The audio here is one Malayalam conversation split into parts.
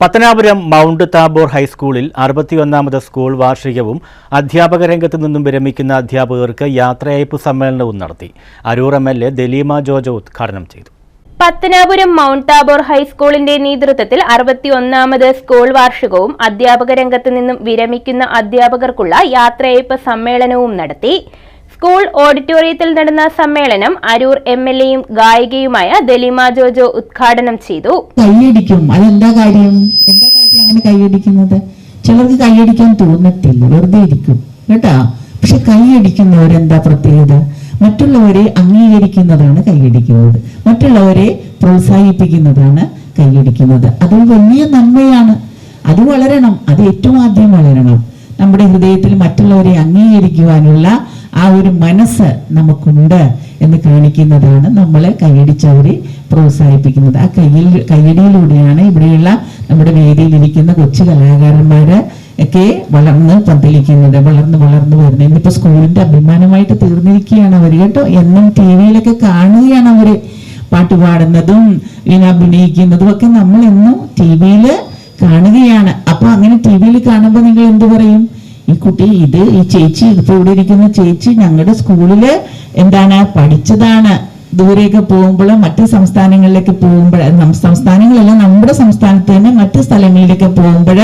പത്തനാപുരം മൗണ്ട് താബോർ ഹൈസ്കൂളിൽ അറുപത്തിയൊന്നാമത് സ്കൂൾ വാർഷികവും അധ്യാപക രംഗത്ത് നിന്നും വിരമിക്കുന്ന അധ്യാപകർക്ക് യാത്രയയപ്പ് സമ്മേളനവും നടത്തി. Aroor M L A Dalima Jojo ഉദ്ഘാടനം ചെയ്തു. പത്തനാപുരം മൗണ്ട് താബോർ ഹൈസ്കൂളിന്റെ നേതൃത്വത്തിൽ അറുപത്തിയൊന്നാമത് സ്കൂൾ വാർഷികവും അധ്യാപക രംഗത്ത് നിന്നും വിരമിക്കുന്ന അധ്യാപകർക്കുള്ള യാത്രയയപ്പ് സമ്മേളനവും നടത്തി. സ്കൂൾ ഓഡിറ്റോറിയത്തിൽ നടന്ന സമ്മേളനം അരൂർ എം എൽ എയും ഗായികയുമായ ദലിമ ജോജോ ഉദ്ഘാടനം ചെയ്തു. കൈയടിക്കും. അതെന്താ കാര്യം? എന്താ കാര്യം അങ്ങനെ കൈയടിക്കുന്നത്? ചിലർക്ക് കൈയടിക്കാൻ തോന്നത്തില്ല. വെറുതെ ഇരിക്കും. കേട്ടാ? പക്ഷെ കൈയടിക്കുന്നവരെന്താ പ്രത്യേകത? മറ്റുള്ളവരെ അംഗീകരിക്കുന്നതാണ് കൈയടിക്കുന്നത്. മറ്റുള്ളവരെ പ്രോത്സാഹിപ്പിക്കുന്നതാണ് കൈയടിക്കുന്നത്. അത് വലിയ നന്മയാണ്. അത് വളരണം. അത് ഏറ്റവും ആദ്യം വളരണം. നമ്മുടെ ഹൃദയത്തിൽ മറ്റുള്ളവരെ അംഗീകരിക്കുവാനുള്ള ആ ഒരു മനസ്സ് നമുക്കുണ്ട് എന്ന് കാണിക്കുന്നതാണ് നമ്മളെ കൈയടിച്ചവരെ പ്രോത്സാഹിപ്പിക്കുന്നത്. ആ കയ്യിൽ കയ്യടിയിലൂടെയാണ് ഇവിടെയുള്ള നമ്മുടെ വേദിയിൽ ഇരിക്കുന്ന കൊച്ചു കലാകാരന്മാര് ഒക്കെ വളർന്ന് പന്തലിക്കുന്നത് വളർന്ന് വളർന്ന് വരുന്നത്. ഇന്നിപ്പോ സ്കൂളിന്റെ അഭിമാനമായിട്ട് തീർന്നിരിക്കുകയാണ് അവർ കേട്ടോ. എന്നും ടി വിയിലൊക്കെ കാണുകയാണ് അവർ. പാട്ട് പാടുന്നതും ഇങ്ങനെ അഭിനയിക്കുന്നതും ഒക്കെ നമ്മൾ എന്നും ടി വിയിൽ കാണുകയാണ്. അപ്പൊ അങ്ങനെ ടി വിയിൽ കാണുമ്പോൾ നിങ്ങൾ എന്തു പറയും? ഈ കുട്ടി ഇത് ഈ ചേച്ചി ഇപ്പൊ ഇവിടെ ഇരിക്കുന്ന ചേച്ചി ഞങ്ങളുടെ സ്കൂളിൽ എന്താണ് പഠിച്ചതാണ്. ദൂരെയൊക്കെ പോകുമ്പോൾ മറ്റ് സംസ്ഥാനങ്ങളിലേക്ക് പോകുമ്പോൾ സംസ്ഥാനങ്ങളല്ല നമ്മുടെ സംസ്ഥാനത്ത് തന്നെ മറ്റ് സ്ഥലങ്ങളിലേക്ക് പോകുമ്പോൾ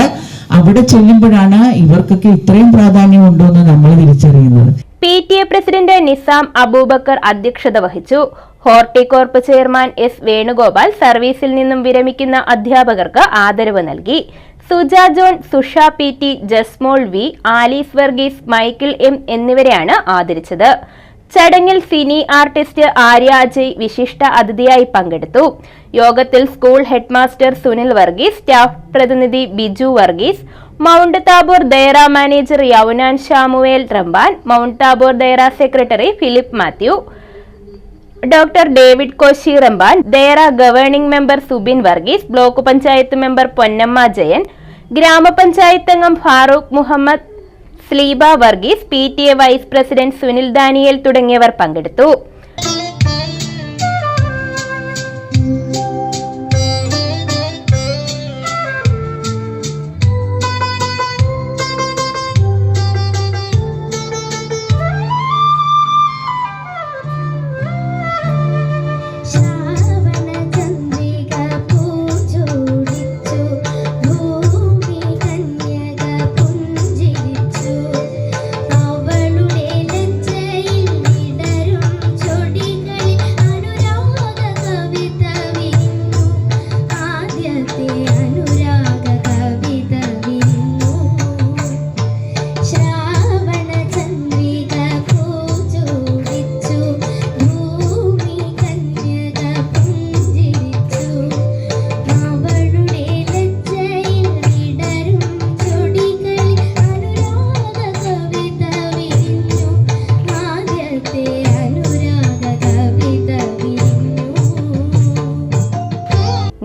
അവിടെ ചെല്ലുമ്പോഴാണ് ഇവർക്കൊക്കെ ഇത്രയും പ്രാധാന്യം ഉണ്ടോ എന്ന് നമ്മൾ തിരിച്ചറിയുന്നത്. P T A president Nizam Abubakar അധ്യക്ഷത വഹിച്ചു. ഹോർട്ടികോർപ്പ് ചെയർമാൻ എസ് വേണുഗോപാൽ സർവീസിൽ നിന്നും വിരമിക്കുന്ന അധ്യാപകർക്ക് ആദരവ് നൽകി. Suja John Susha P T Jasmol V Alice Varghese Michael M എന്നിവരെയാണ് ആദരിച്ചത്. ചടങ്ങിൽ സിനി ആർട്ടിസ്റ്റ് ആര്യ അജയ് വിശിഷ്ട അതിഥിയായി പങ്കെടുത്തു. യോഗത്തിൽ school headmaster Sunil Varghese staff പ്രതിനിധി Biju Varghese Mount Tabor Dayara manager Younan Shamuel Ramban Mount Tabor Dayara secretary Philip Mathew doctor David Koshy Ramban Dayara governing member Subin Varghese block panchayat member Ponnamma Jayan ഗ്രാമപഞ്ചായത്ത് അംഗം Farooq Muhammad Sleeba Varghese P T A vice president Sunil Daniel തുടങ്ങിയവർ പങ്കെടുത്തു.